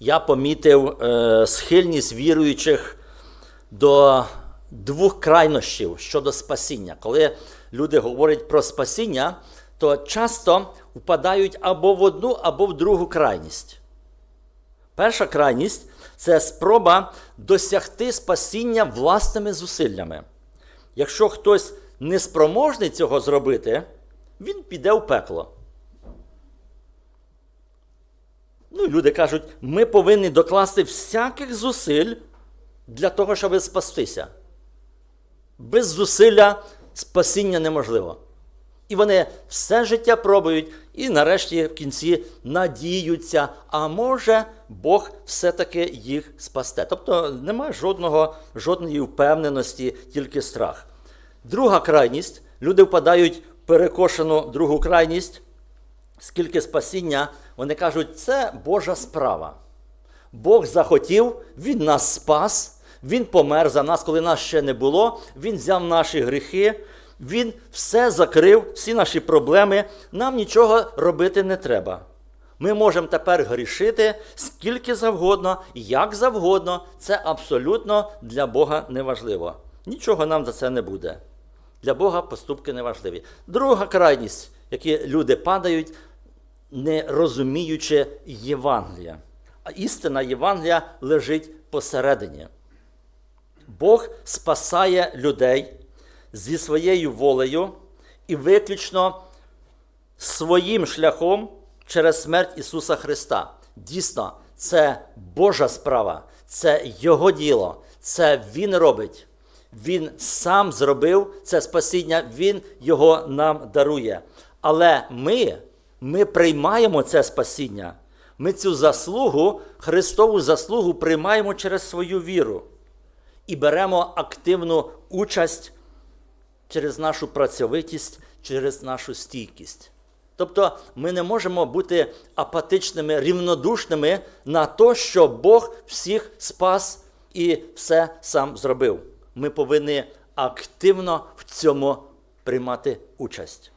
я помітив е, схильність віруючих до двох крайнощів щодо спасіння. Коли люди говорять про спасіння, то часто впадають або в одну, або в другу крайність. Перша крайність це спроба досягти спасіння власними зусиллями. Якщо хтось не спроможний цього зробити, він піде в пекло. Люди кажуть, ми повинні докласти всяких зусиль для того, щоб спастися. Без зусилля спасіння неможливо. І вони все життя пробують, і нарешті в кінці надіються, а може Бог все-таки їх спасте. Тобто немає жодного, жодної впевненості, тільки страх. Друга крайність люди впадають в перекошену другу крайність, скільки спасіння, вони кажуть, це Божа справа. Бог захотів, Він нас спас, Він помер за нас, коли нас ще не було, Він взяв наші гріхи, Він все закрив, всі наші проблеми. Нам нічого робити не треба. Ми можемо тепер грішити скільки завгодно, як завгодно. Це абсолютно для Бога неважливо. Нічого нам за це не буде. Для Бога поступки неважливі. Друга крайність, які люди падають, не розуміючи Євангелія. А істина Євангелія лежить посередині. Бог спасає людей зі своєю волею і виключно своїм шляхом через смерть Ісуса Христа. Дійсно, це Божа справа, це Його діло, це Він робить. Він сам зробив це спасіння, Він його нам дарує. Але ми, ми приймаємо це спасіння. Ми цю заслугу, Христову заслугу приймаємо через свою віру і беремо активну участь через нашу працьовитість, через нашу стійкість. Тобто ми не можемо бути апатичними, рівнодушними на те, що Бог всіх спас і все сам зробив. Ми повинні активно в цьому приймати участь.